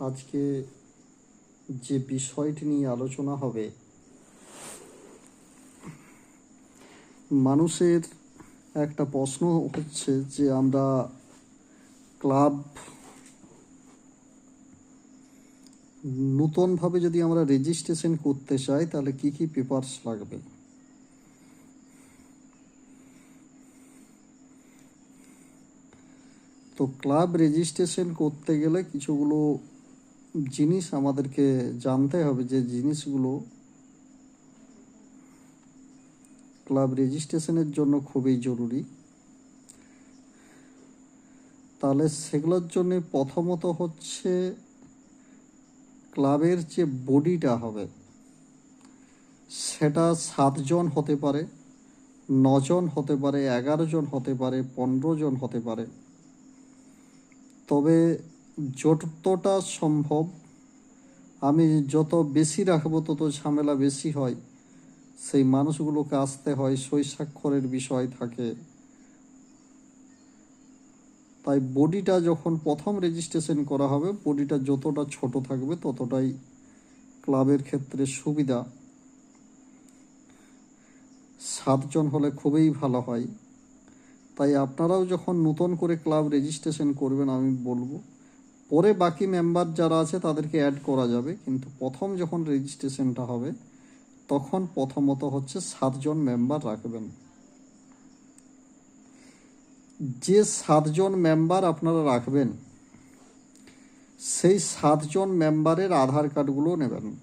আজকে যে বিষয়টি নিয়ে আলোচনা হবে, মানুষের একটা প্রশ্ন হচ্ছে যে আমরা ক্লাব নূতনভাবে যদি আমরা রেজিস্ট্রেশন করতে চাই, তাহলে কি কি পেপারস লাগবে? তো ক্লাব রেজিস্ট্রেশন করতে গেলে কিছুগুলো জিনিস আমাদেরকে জানতে হবে যে জিনিসগুলো ক্লাব রেজিস্ট্রেশনের জন্য খুবই জরুরি। তাহলে সেগুলোর জন্য প্রথমত হচ্ছে ক্লাবের যে বডিটা হবে, সেটা সাতজন হতে পারে নজন হতে পারে, এগারো জন হতে পারে, পনেরো জন হতে পারে। তবে যতটা সম্ভব, আমি যত বেশি রাখব তত ঝামেলা বেশি হয়। সেই মানুষগুলোকে আসতে হয় সই স্বাক্ষরের বিষয় থাকে। তাই বডিটা যখন প্রথম রেজিস্ট্রেশন করা হবে, বডিটা যতটা ছোট থাকবে ততটাই ক্লাবের ক্ষেত্রে সুবিধা। সাতজন হলে খুবই ভালো হয়। তাই আপনারাও যখন নতুন করে ক্লাব রেজিস্ট্রেশন করবেন, আমি বলব পরে বাকি মেম্বার যারা আছে তাদেরকে অ্যাড করা যাবে। কিন্তু প্রথম যখন রেজিস্ট্রেশনটা হবে, তখন প্রথমত হচ্ছে সাতজন মেম্বার রাখবেন। যে সাতজন মেম্বার আপনারা রাখবেন, সেই সাতজন মেম্বারের আধার কার্ডগুলো নেবেন।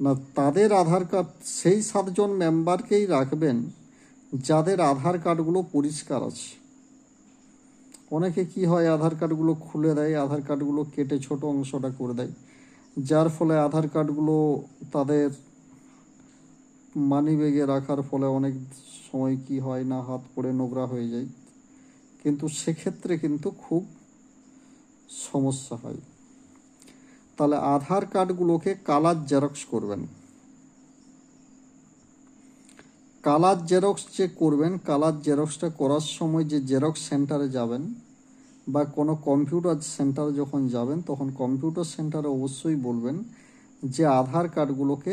না, তাদের আধার কার্ড, সেই সাতজন মেম্বারকেই রাখবেন, যাদের আধার কার্ডগুলো পরিষ্কার আছে। অনেকে কি হয় আধার কার্ডগুলো খুলে দেয়, আধার কার্ডগুলো কেটে ছোট অংশটা করে দেয়। যার ফলে আধার কার্ডগুলো তাদের মানি ব্যাগে রাখার ফলে অনেক সময় কি হয় না, হাত পড়ে নোংরা হয়ে যায়। কিন্তু সেক্ষেত্রে কিন্তু খুব সমস্যা হয়। তাহলে আধার কার্ডগুলোকে কালার জেরক্স করবেন। কালার জেরক্স যে করবেন, কালার জেরক্সটা করার সময় যে জেরক্স সেন্টারে যাবেন বা কোনো কম্পিউটার সেন্টারে যখন যাবেন, তখন কম্পিউটার সেন্টারে অবশ্যই বলবেন যে আধার কার্ডগুলোকে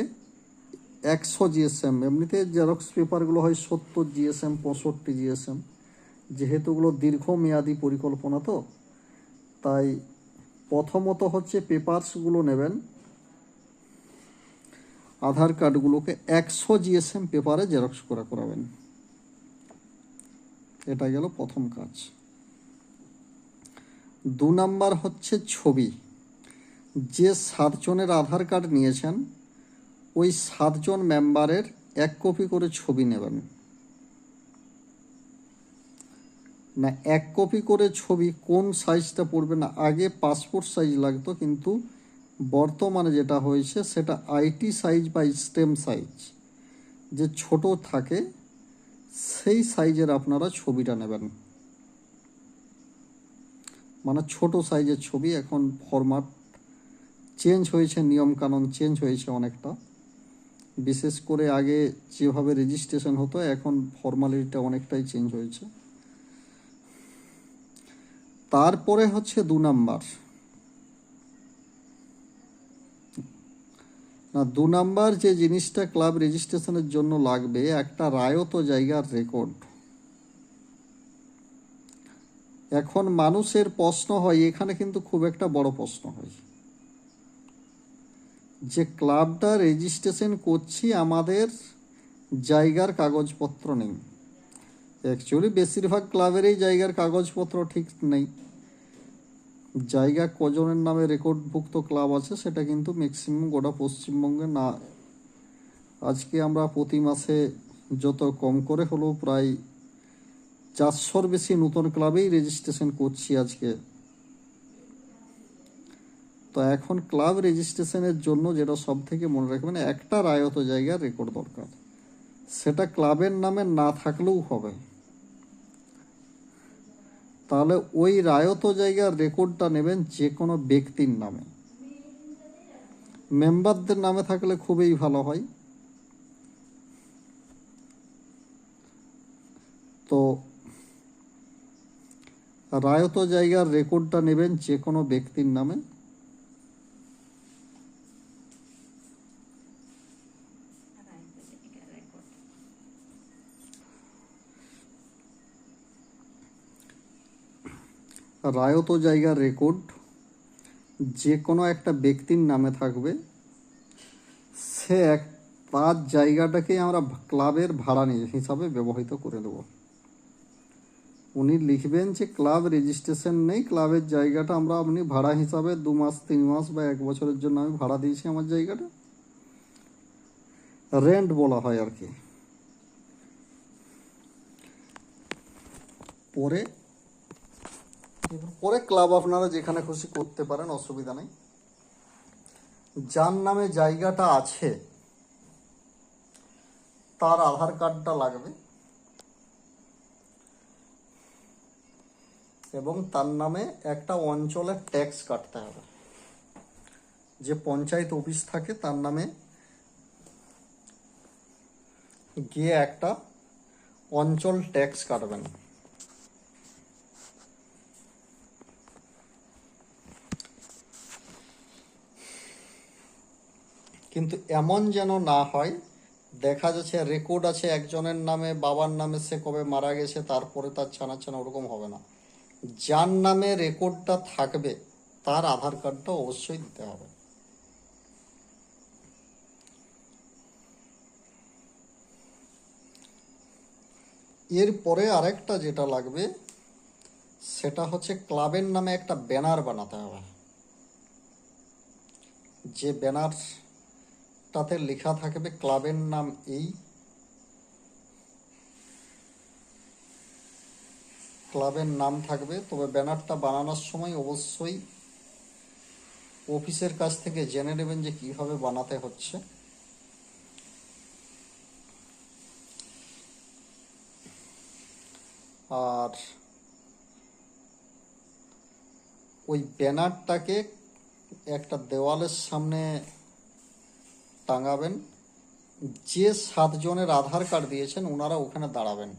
একশো জিএসএম, এমনিতে জেরক্স পেপারগুলো হয় সত্তর জিএসএম, পঁয়ষট্টি জিএসএম, যেহেতু ওগুলো দীর্ঘমেয়াদী পরিকল্পনা তো, তাই প্রথমত হচ্ছে পেপারসগুলো নেবেন। আধার কার্ডগুলোকে একশো জিএসএম পেপারে জেরক্স করা করাবেন। এটা গেল প্রথম কাজ। দু নাম্বার হচ্ছে ছবি। যে সাতজনের আধার কার্ড নিয়েছেন, ওই সাতজন মেম্বারের এক কপি করে ছবি নেবেন। না, এক কপি করে ছবি কোন সাইজটা পড়বে না, আগে পাসপোর্ট সাইজ লাগতো, কিন্তু বর্তমানে যেটা হয়েছে, সেটা আইটি সাইজ বা স্টেম সাইজ যে ছোট থাকে, সেই সাইজের আপনারা ছবিটা নেবেন। মানে ছোট সাইজের ছবি, এখন ফরম্যাট চেঞ্জ হয়েছে, নিয়মকানুন চেঞ্জ হয়েছে অনেকটা। বিশেষ করে আগে যেভাবে রেজিস্ট্রেশন হতো, এখন ফর্মালিটিটা অনেকটাই চেঞ্জ হয়েছে। তারপরে হচ্ছে দু নাম্বার না, দু নাম্বার যে জিনিসটা ক্লাব রেজিস্ট্রেশনের জন্য লাগবে, একটা রায়ত জায়গার রেকর্ড। এখন মানুষের প্রশ্ন হয়, এখানে কিন্তু খুব একটা বড় প্রশ্ন হয়। যে ক্লাবটা রেজিস্ট্রেশন করছি, আমাদের জায়গার কাগজপত্র নেই। অ্যাকচুয়ালি বেশিরভাগ ক্লাবেরই জায়গার কাগজপত্র ঠিক নেই। জায়গা কজনের নামে রেকর্ডভুক্ত ক্লাব আছে, সেটা কিন্তু ম্যাক্সিমাম গোটা পশ্চিমবঙ্গে না। আজকে আমরা প্রতি মাসে যত কম করে হলেও প্রায় চারশোর বেশি নতুন ক্লাবেই রেজিস্ট্রেশন করছি আজকে। তো এখন ক্লাব রেজিস্ট্রেশনের জন্য যেটা সব থেকে মনে রাখবেন, একটা রায়ত জায়গার রেকর্ড দরকার। সেটা ক্লাবের নামে না থাকলেও হবে। তাহলে ওই রায়ত জায়গার রেকর্ডটা নেবেন যে কোনো ব্যক্তির নামে। মেম্বারদের নামে থাকলে খুবই ভালো হয়। তো রায়ত জায়গার রেকর্ডটা নেবেন যে কোনো ব্যক্তির নামে। রায়ত জায়গার রেকর্ড যে কোনো একটা ব্যক্তির নামে থাকবে। সে এক, তার জায়গাটাকে আমরা ক্লাবের ভাড়া নিয়ে, হিসাবে ব্যবহৃত করে দেব। উনি লিখবেন যে, ক্লাব রেজিস্ট্রেশন নেই, ক্লাবের জায়গাটা আমরা আপনি ভাড়া হিসাবে দু মাস, তিন মাস বা এক বছরের জন্য আমি ভাড়া দিয়েছি আমার জায়গাটা। রেন্ট বলা হয় আর কি। পরে পরে ক্লাব আপনারা যেখানে খুশি করতে পারেন, অসুবিধা নেই। যার নামে জায়গাটা আছে, তার আধার কার্ডটা লাগবে এবং তার নামে একটা অঞ্চলের ট্যাক্স কাটতে হবে। যে পঞ্চায়েত অফিস থাকে, তার নামে গিয়ে একটা অঞ্চল ট্যাক্স কাটবেন। কিন্তু এমন যেন না হয়, দেখা যাচ্ছে রেকর্ড আছে একজনের নামে, বাবার নামে সে কবে মারা গেছে, তারপরে তার ছানা ছানা ওরকম হবে না। যার নামে রেকর্ডটা থাকবে, তার আধার কার্ডটা অবশ্যই দিতে হবে। এরপরে আরেকটা যেটা লাগবে, সেটা হচ্ছে ক্লাবের নামে একটা ব্যানার বানাতে হবে। যে ব্যানারটাতে লেখা থাকবে ক্লাবের নাম এই। ক্লাবের নাম থাকবে, তবে ব্যানারটা বানানোর সময় অবশ্যই অফিসের কাছ থেকে জেনে নেবেন যে কীভাবে বানাতে হচ্ছে। আর ওই ব্যানারটাকে একটা দেওয়ালের সামনে টাঙাবেন। যে সাতজনের আধার কার্ড দিয়েছেন, ওনারা ওখানে দাঁড়াবেন।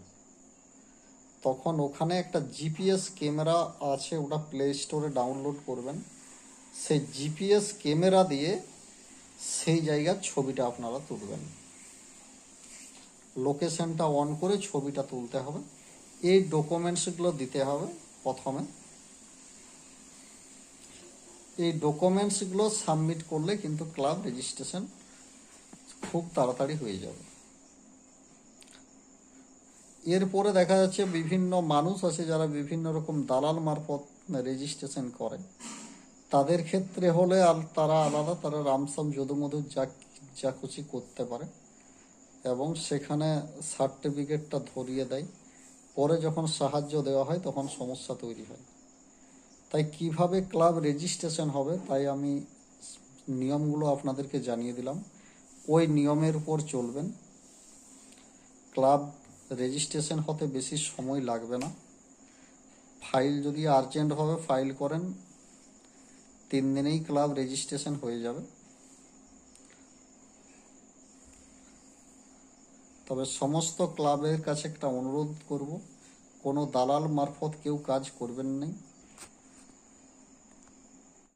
তখন ওখানে একটা জিপিএস ক্যামেরা আছে, ওটা প্লে স্টোরে ডাউনলোড করবেন। সেই জিপিএস ক্যামেরা দিয়ে সেই জায়গার ছবিটা আপনারা তুলবেন। লোকেশনটা অন করে ছবিটা তুলতে হবে। এই ডকুমেন্টসগুলো দিতে হবে প্রথমে। এই ডকুমেন্টসগুলো সাবমিট করলে কিন্তু ক্লাব রেজিস্ট্রেশন খুব তাড়াতাড়ি হয়ে যাবে। এরপরে দেখা যাচ্ছে বিভিন্ন মানুষ আছে যারা বিভিন্ন রকম দালাল মারফত রেজিস্ট্রেশন করে। তাদের ক্ষেত্রে হলে তারা আলাদা, তারা রামসাম যদুমধু যা যা খুশি করতে পারে এবং সেখানে সার্টিফিকেটটা ধরিয়ে দেয়। পরে যখন সাহায্য দেওয়া হয় তখন সমস্যা তৈরি হয়। তাই কীভাবে ক্লাব রেজিস্ট্রেশন হবে তাই আমি নিয়মগুলো আপনাদেরকে জানিয়ে দিলাম। ওই নিয়মের উপর চলবেন। ক্লাব রেজিস্ট্রেশন হতে বেশি সময় লাগবে না। ফাইল যদি আর্জেন্টভাবে ফাইল করেন, তিন দিনেই ক্লাব রেজিস্ট্রেশন হয়ে যাবে। তবে সমস্ত ক্লাবের কাছে একটা অনুরোধ করব, কোনো দালাল মারফত কেউ কাজ করবেন না